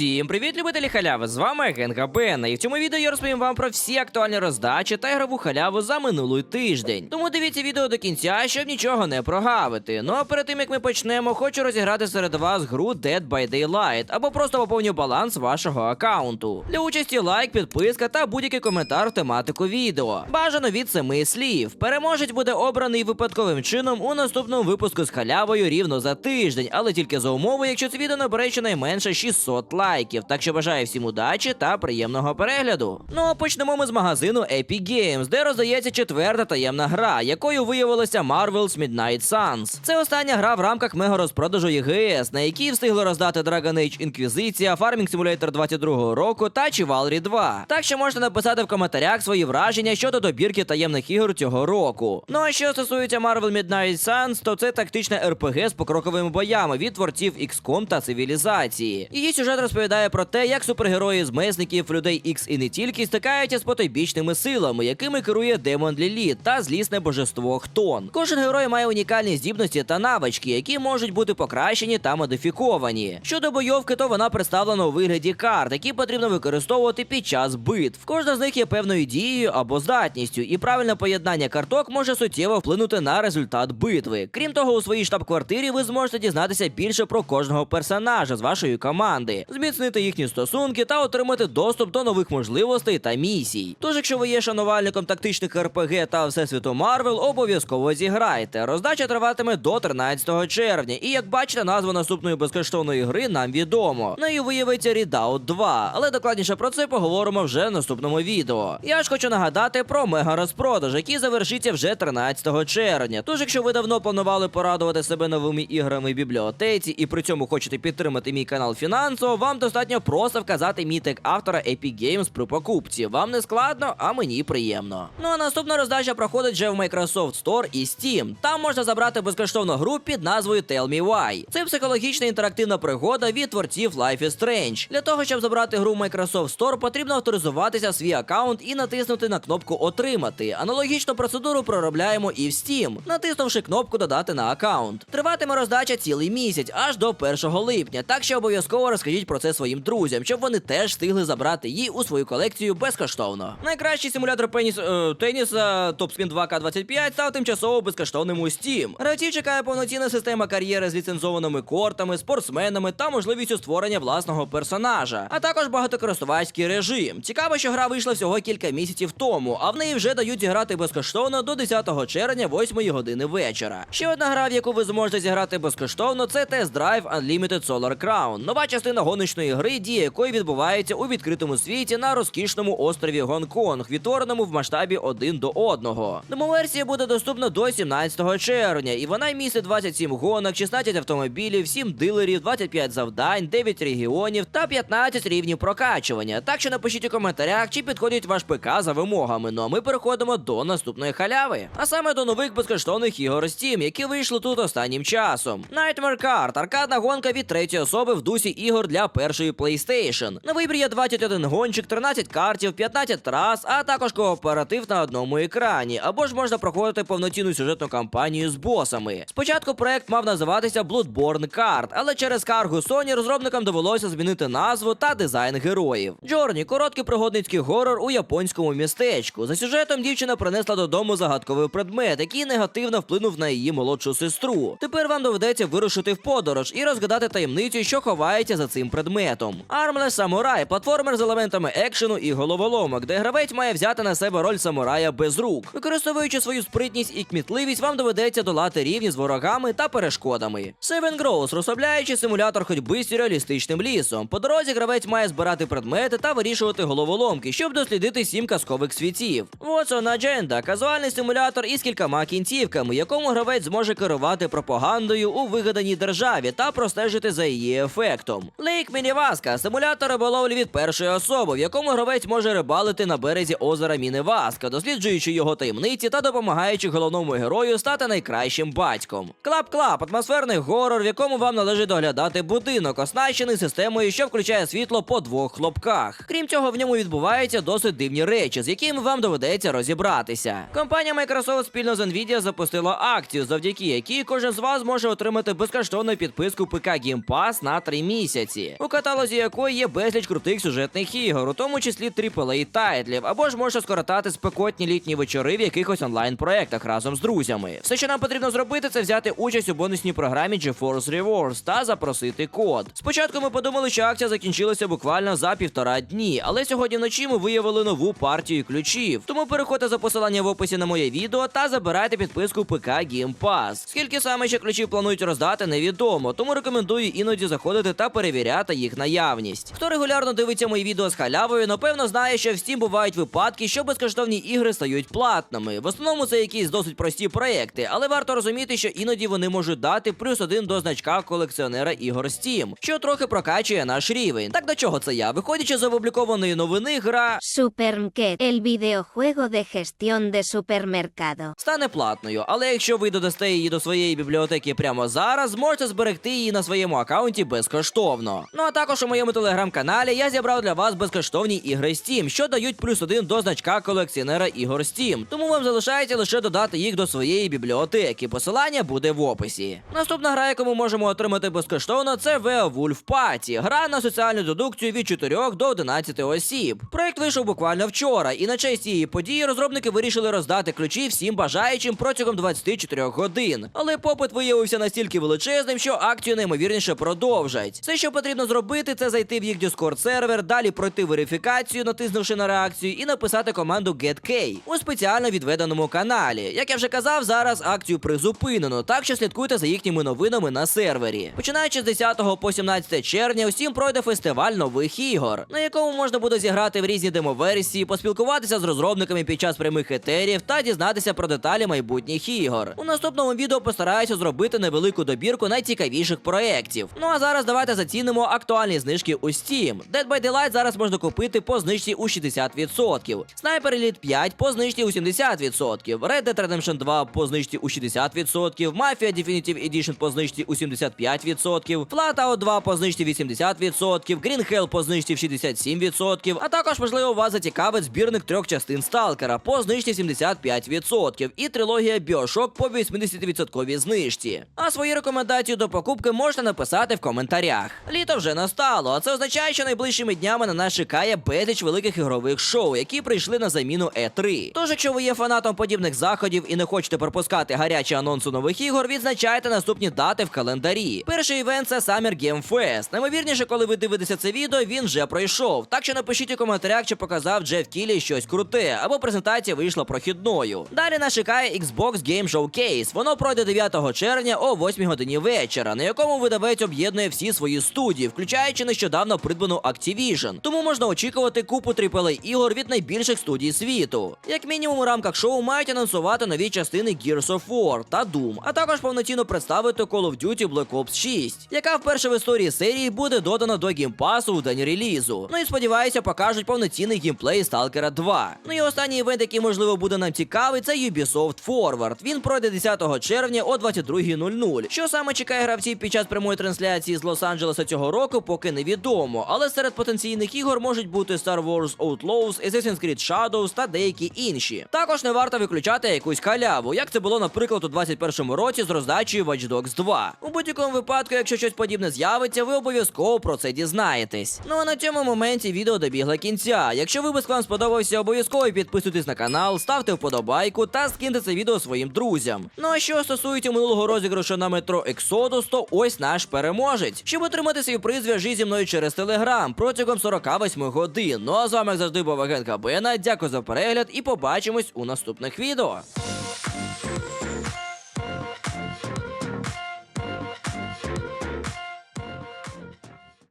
Усім привіт, любителі халяви! З вами Генга Бена. І в цьому відео я розповім вам про всі актуальні роздачі та ігрову халяву за минулий тиждень. Тому дивіться відео до кінця, щоб нічого не прогавити. Ну а перед тим як ми почнемо, хочу розіграти серед вас гру Dead by Daylight або просто поповню баланс вашого аккаунту. Для участі лайк, підписка та будь-який коментар в тематику відео. Бажано від семи слів. Переможець буде обраний випадковим чином у наступному випуску з халявою рівно за тиждень, але тільки за умови, якщо це відео набере щонайменше 600 лайків. Так що бажаю всім удачі та приємного перегляду. Ну а почнемо ми з магазину Epic Games, де роздається четверта таємна гра, якою виявилася Marvel's Midnight Suns. Це остання гра в рамках мега-розпродажу ЄГС, на якій встигли роздати Dragon Age Inquisition, Farming Simulator 22 року та Chivalry 2. Так що можете написати в коментарях свої враження щодо добірки таємних ігор цього року. Ну а що стосується Marvel Midnight Suns, то це тактичне РПГ з покроковими боями від творців XCOM та цивілізації. Її сюжет розповідає про те, як супергерої з месників, людей X і не тільки стикаються з потойбічними силами, якими керує демон Ліліт та злісне божество Хтон. Кожен герой має унікальні здібності та навички, які можуть бути покращені та модифіковані. Щодо бойовки, то вона представлена у вигляді карт, які потрібно використовувати під час битв. Кожна з них є певною дією або здатністю, і правильне поєднання карток може суттєво вплинути на результат битви. Крім того, у своїй штаб-квартирі ви зможете дізнатися більше про кожного персонажа з вашої команди, зміцнити їхні стосунки та отримати доступ до нових можливостей та місій. Тож, якщо ви є шанувальником тактичних РПГ та всесвіту Марвел, обов'язково зіграйте. Роздача триватиме до 13 червня, і як бачите, назва наступної безкоштовної гри нам відомо. Нею виявиться Redoubt 2, але докладніше про це поговоримо вже в наступному відео. Я ж хочу нагадати про мега розпродаж, який завершиться вже 13 червня. Тож, якщо ви давно планували порадувати себе новими іграми в бібліотеці і при цьому хочете підтримати мій канал фінансово, вам достатньо просто вказати мій тег автора Epic Games при покупці. Вам не складно, а мені приємно. Ну а наступна роздача проходить вже в Microsoft Store і Steam. Там можна забрати безкоштовну гру під назвою Tell Me Why. Це психологічна інтерактивна пригода від творців Life is Strange. Для того, щоб забрати гру в Microsoft Store, потрібно авторизуватися в свій аккаунт і натиснути на кнопку Отримати. Аналогічну процедуру проробляємо і в Steam, натиснувши кнопку Додати на аккаунт. Триватиме роздача цілий місяць, аж до 1 липня. Так що обов'язково розкажіть про це своїм друзям, щоб вони теж встигли забрати її у свою колекцію безкоштовно. Найкращий симулятор пеніс е, теніса TopSpin 2K25 став тимчасово безкоштовним у Steam. Гравців чекає повноцінна система кар'єри з ліцензованими кортами, спортсменами та можливістю створення власного персонажа, а також багатокористувацький режим. Цікаво, що гра вийшла всього кілька місяців тому, а в неї вже дають зіграти безкоштовно до 10 червня, 8 години вечора. Ще одна гра, в яку ви зможете зіграти безкоштовно, це Test Drive Unlimited Solar Crown, нова частина гоночної гри, дія якої відбувається у відкритому світі на розкішному острові Гонконг, відтвореному в масштабі один до одного. Демоверсія буде доступна до 17 червня, і вона містить 27 гонок, 16 автомобілів, 7 дилерів, 25 завдань, 9 регіонів та 15 рівнів прокачування. Так що напишіть у коментарях, чи підходить ваш ПК за вимогами. Ну а ми переходимо до наступної халяви. А саме до нових безкоштовних ігор Steam, які вийшли тут останнім часом. Nightmare Kart – аркадна гонка від третьої особи в дусі ігор для першої PlayStation. На вибір є 21 гонщик, 13 картів, 15 трас, а також кооператив на одному екрані. Або ж можна проходити повноцінну сюжетну кампанію з босами. Спочатку проект мав називатися Bloodborne Kart, але через каргу Sony розробникам довелося змінити назву та дизайн героїв. Джорні короткий пригодницький горор у японському містечку. За сюжетом дівчина принесла додому загадковий предмет, який негативно вплинув на її молодшу сестру. Тепер вам доведеться вирушити в подорож і розгадати таємницю, що ховається за цим предметом. Armless Samurai – платформер з елементами екшену і головоломок, де гравець має взяти на себе роль самурая без рук. Використовуючи свою спритність і кмітливість, вам доведеться долати рівні з ворогами та перешкодами. Seven Grows – розслабляючий симулятор ходьби з сюрреалістичним лісом. По дорозі гравець має збирати предмети та вирішувати головоломки, щоб дослідити сім казкових світів. What's on Agenda – казуальний симулятор із кількома кінцівками, якому гравець зможе керувати пропагандою у вигаданій державі та простежити за її ефектом. Лейк Мініваска симулятор риболовлі від першої особи, в якому гравець може рибалити на березі озера Міневаска, досліджуючи його таємниці та допомагаючи головному герою стати найкращим батьком. Клап Клап атмосферний горор, в якому вам належить доглядати будинок, оснащений системою, що включає світло по двох хлопках. Крім цього, в ньому відбуваються досить дивні речі, з якими вам доведеться розібратися. Компанія Microsoft спільно з Nvidia запустила акцію, завдяки якій кожен з вас може отримати безкоштовну підписку ПК Game Pass на 3 місяці. У каталозі якої є безліч крутих сюжетних ігор, у тому числі AAA тайтлів, або ж можна скоротати спекотні літні вечори в якихось онлайн-проектах разом з друзями. Все, що нам потрібно зробити, це взяти участь у бонусній програмі GeForce Rewards та запросити код. Спочатку ми подумали, що акція закінчилася буквально за півтора дні, але сьогодні вночі ми виявили нову партію ключів. Тому переходьте за посиланням в описі на моє відео та забирайте підписку ПК Game Pass. Скільки саме ще ключів планують роздати, невідомо, тому рекомендую іноді заходити та перевіряти їх наявність. Хто регулярно дивиться мої відео з халявою, напевно знає, що в Steam бувають випадки, що безкоштовні ігри стають платними. В основному це якісь досить прості проекти, але варто розуміти, що іноді вони можуть дати плюс один до значка колекціонера ігор Steam, що трохи прокачує наш рівень. Так до чого це я? Виходячи з опублікованої новини, гра Supermarket, el videojuego de gestión de supermercado. стане платною, але якщо ви додасте її до своєї бібліотеки прямо зараз, зможете зберегти її на своєму аккаунті безкоштовно. Ну а також у моєму телеграм-каналі я зібрав для вас безкоштовні ігри Steam, що дають плюс один до значка колекціонера ігор Steam. Тому вам залишається лише додати їх до своєї бібліотеки. Посилання буде в описі. Наступна гра, яку ми можемо отримати безкоштовно, це Werewolf Party. Гра на соціальну дедукцію від 4 до 11 осіб. Проект вийшов буквально вчора, і на честь цієї події розробники вирішили роздати ключі всім бажаючим протягом 24 годин. Але попит виявився настільки величезним, що акцію неймовірніше продовжать. Все, що потрібно зробити, це зайти в їх Discord сервер, далі пройти верифікацію, натиснувши на реакцію, і написати команду GetK у спеціально відведеному каналі. Як я вже казав, зараз акцію призупинено, так що слідкуйте за їхніми новинами на сервері. Починаючи з 10 по 17 червня, усім пройде фестиваль нових ігор, на якому можна буде зіграти в різні демоверсії, поспілкуватися з розробниками під час прямих етерів та дізнатися про деталі майбутніх ігор. У наступному відео постараюся зробити невелику добірку найцікавіших проєктів. Ну а зараз давайте зацінимо актуальні знижки у Steam. Dead by Daylight зараз можна купити по знижці у 60%. Sniper Elite 5 по знижці у 70%. Red Dead Redemption 2 по знижці у 60%. Mafia Definitive Edition по знижці у 75%. Flatout 2 по знижці 80%. Green Hell по знижці в 67%. А також, можливо, вас зацікавить збірник трьох частин Сталкера по знижці 75%. І трилогія Bioshock по 80% знижці. А свої рекомендації до покупки можете написати в коментарях. Літо вже настало, а це означає, що найближчими днями на нас чекає безліч великих ігрових шоу, які прийшли на заміну E3. Тож, якщо ви є фанатом подібних заходів і не хочете пропускати гарячі анонси нових ігор, відзначайте наступні дати в календарі. Перший івент це Summer Game Fest. Наймовірніше, коли ви дивитеся це відео, він вже пройшов. Так що напишіть у коментарях, чи показав Джеф Кілі щось круте, або презентація вийшла прохідною. Далі нас чекає Xbox Game Showcase. Воно пройде 9 червня о 8 годині вечора, на якому видавець об'єднує всі свої студії, включаючи нещодавно придбану Activision. Тому можна очікувати купу AAA ігор від найбільших студій світу. Як мінімум у рамках шоу мають анонсувати нові частини Gears of War та Doom, а також повноцінно представити Call of Duty Black Ops 6, яка вперше в історії серії буде додана до геймпасу у день релізу. Ну і сподіваюся, покажуть повноцінний геймплей Stalker 2. Ну і останній івент, який можливо буде нам цікавий, це Ubisoft Forward. Він пройде 10 червня о 22.00. Що саме чекає гравців під час прямої трансляції з Лос-Анджелеса цього року, поки невідомо. Але серед потенційних ігор можуть бути Star Wars Outlaws, Assassin's Creed Shadows та деякі інші. Також не варто виключати якусь халяву, як це було, наприклад, у 2021 році з роздачею Watch Dogs 2. У будь-якому випадку, якщо щось подібне з'явиться, ви обов'язково про це дізнаєтесь. Ну а на цьому моменті відео добігло кінця. Якщо випуск вам сподобався, обов'язково підписуйтесь на канал, ставте вподобайку та скиньте це відео своїм друзям. Ну а що стосується минулого розіграшу на метро Exodus, то ось наш переможець. Щоб отримати свій приз, зв'яжіть зі мною через телеграм протягом 48 годин. Ну а з вами як завжди був агент Габена. Дякую за перегляд і побачимось у наступних відео.